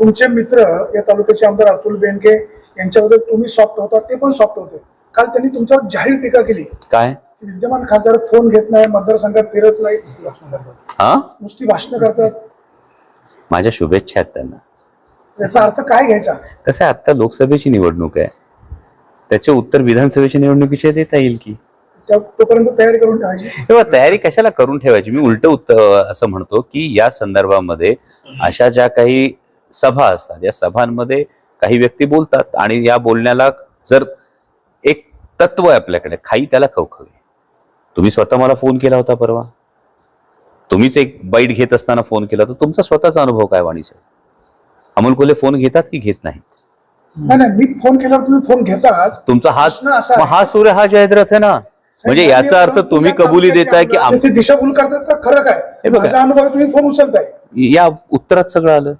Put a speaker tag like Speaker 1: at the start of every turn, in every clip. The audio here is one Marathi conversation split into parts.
Speaker 1: तुमचे मित्र या तालुक्याचे आमदार अतुल बेनके यांच्याबद्दल तुम्ही सॉफ्ट होता ते पण सॉफ्ट होते. काल त्यांनी तुमच्यावर जाहीर टीका केली.
Speaker 2: काय?
Speaker 1: विद्यमान खासदार फोन घेत नाही मतदारसंघात फिरत नाही नुसती भाषणं करतात.
Speaker 2: हा?
Speaker 1: नुसती भाषणं करतात.
Speaker 2: माझ्या शुभेच्छा आहेत त्यांना.
Speaker 1: याचा अर्थ काय घ्यायचा?
Speaker 2: कसं आत्ता लोकसभेची निवडणूक आहे. त्याचे उत्तर विधानसभेच्या निवडणुकीचे देता येईल की?
Speaker 1: तोपर्यंत तयारी करून ठेवायची?
Speaker 2: तयारी कशाला करून ठेवायची? मी उलट उत्तर असं म्हणतो की या संदर्भामध्ये अशा ज्या काही सभा असतात. या सभांमध्ये काही व्यक्ती बोलतात आणि या बोलण्याला जर एक तत्व आहे आपल्याकडे खाई त्याला खवखवे. तुम्ही स्वतः मला फोन केला होता परवा. तुम्हीच एक बाईट घेत असताना फोन केला तर तुमचा स्वतःचा अनुभव काय वाणीचा अमोल कोल्हे फोन घेतात की घेत नाहीत?
Speaker 1: नाही मी फोन केल्यावर तुम्ही फोन घेताच.
Speaker 2: तुमचा हा हा सूर्य हा जयद्रथ आहे ना? म्हणजे याचा अर्थ तुम्ही कबुली देताय की
Speaker 1: दिशाभूल करतात का? खरं काय? अनुभव तुम्ही फोन उचलताय.
Speaker 2: या उत्तरात सगळं आलं.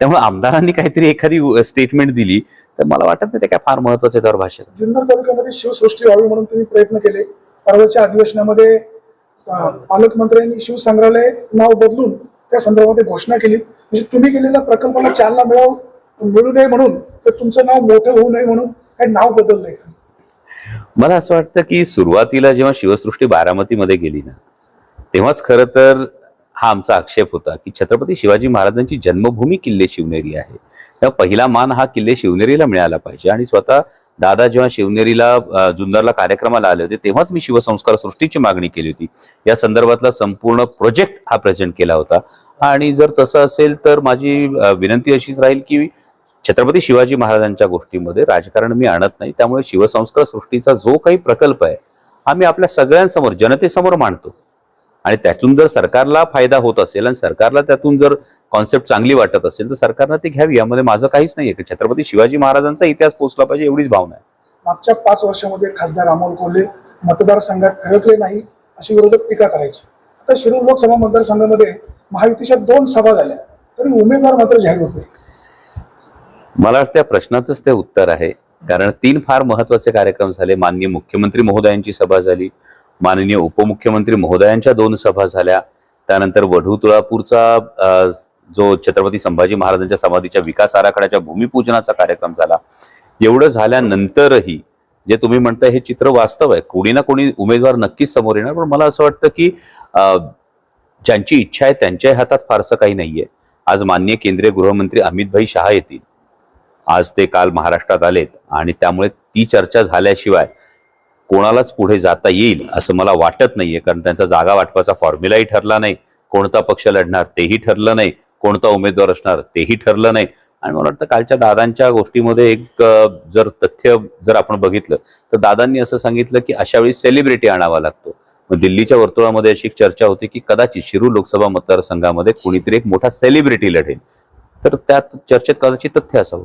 Speaker 2: त्यामुळे आमदारांनी काहीतरी एखादी स्टेटमेंट दिली तर मला वाटत नाही ते काय फार महत्वाचं त्यावर भाषण
Speaker 1: जुन्नर तालुक्यामध्ये शिवसृष्टी व्हावी म्हणून तुम्ही प्रयत्न केले. परवाच्या अधिवेशनामध्ये पालकमंत्र्यांनी शिवसंग्रहालय नाव बदलून त्या संदर्भामध्ये घोषणा केली. म्हणजे तुम्ही केलेल्या प्रकल्पाला चालना मिळाव मिळू नये म्हणून तर तुमचं नाव मोठं होऊ नये म्हणून काही नाव बदललंय का?
Speaker 2: मला असं वाटतं की सुरुवातीला जेव्हा शिवसृष्टी बारामतीमध्ये गेली ना तेव्हाच खरं तर हा आमचा आक्षेप होता की छत्रपती शिवाजी महाराजांची जन्मभूमी किल्ले शिवनेरी आहे. तर पहिला मान हा किल्ले शिवनेरीला मिळाला पाहिजे आणि स्वतः दादा जेव्हा शिवनेरीला जुन्नरला कार्यक्रमाला आले होते तेव्हाच मी शिवसंस्कार सृष्टीची मागणी केली होती. या संदर्भातला संपूर्ण प्रोजेक्ट हा प्रेझेंट केला होता. आणि जर तसं असेल तर माझी विनंती अशीच राहील की छत्रपती शिवाजी महाराजांच्या गोष्टीमध्ये राजकारण मी आणत नाही. त्यामुळे शिवसंस्कार सृष्टीचा जो काही प्रकल्प आहे आम्ही आपल्या सगळ्यांसमोर जनतेसमोर मांडतो. आणि त्यातून जर सरकारला फायदा होत असेल आणि सरकारला त्यातून जर कॉन्सेप्ट चांगली वाटत असेल तर सरकारनं ते घ्यावी. यामध्ये माझं काहीच नाहीये की छत्रपती शिवाजी महाराजांचा इतिहास पोचला पाहिजे एवढीच भावना आहे.
Speaker 1: मागच्या पाच वर्षामध्ये खासदार अमोल कोल्हे मतदारसंघात फिरकले नाही अशी विरोधक टीका करायची. आता शिरूर लोकसभा मतदारसंघामध्ये महायुतीच्या दोन सभा झाल्या तरी उमेदवार मात्र जाहीर होत नाही.
Speaker 2: मला वाटतं त्या प्रश्नाचंच ते उत्तर आहे. कारण तीन फार महत्त्वाचे कार्यक्रम झाले. माननीय मुख्यमंत्री महोदयांची सभा झाली. माननीय उपमुख्यमंत्री महोदयांच्या दोन सभा झाल्या. त्यानंतर वढू तुळापूरचा जो छत्रपती संभाजी महाराजांच्या समाधीच्या विकास आराखड्याच्या भूमिपूजनाचा कार्यक्रम झाला. एवढं झाल्यानंतरही जे तुम्ही म्हणताय हे चित्र वास्तव आहे. कोणी ना कोणी उमेदवार नक्कीच समोर येणार पण मला असं वाटतं की ज्यांची इच्छा आहे त्यांच्याही हातात फारसं काही नाहीये. आज माननीय केंद्रीय गृहमंत्री अमितभाई शहा येतील. आज ते काल महाराष्ट्रात आलेत आणि त्यामुळे ती चर्चा झाल्याशिवाय कोणालाच पुढे जाता येईल असं मला वाटत नाहीये कारण त्यांचा जागा वाटपाचा फॉर्म्युलाही ठरला नाही. कोणता पक्ष लढणार तेही ठरलं नाही. कोणता उमेदवार असणार तेही ठरलं नाही. आणि मला वाटतं कालच्या दादांच्या गोष्टीमध्ये एक जर तथ्य जर आपण बघितलं तर दादांनी असं सांगितलं की अशा वेळी सेलिब्रिटी आणावा लागतो. दिल्लीच्या वर्तुळामध्ये अशी एक चर्चा होती की कदाचित शिरू लोकसभा मतदारसंघामध्ये कुणीतरी एक मोठा सेलिब्रिटी लढेल. तर त्या चर्चेत कदाचित तथ्य असावं.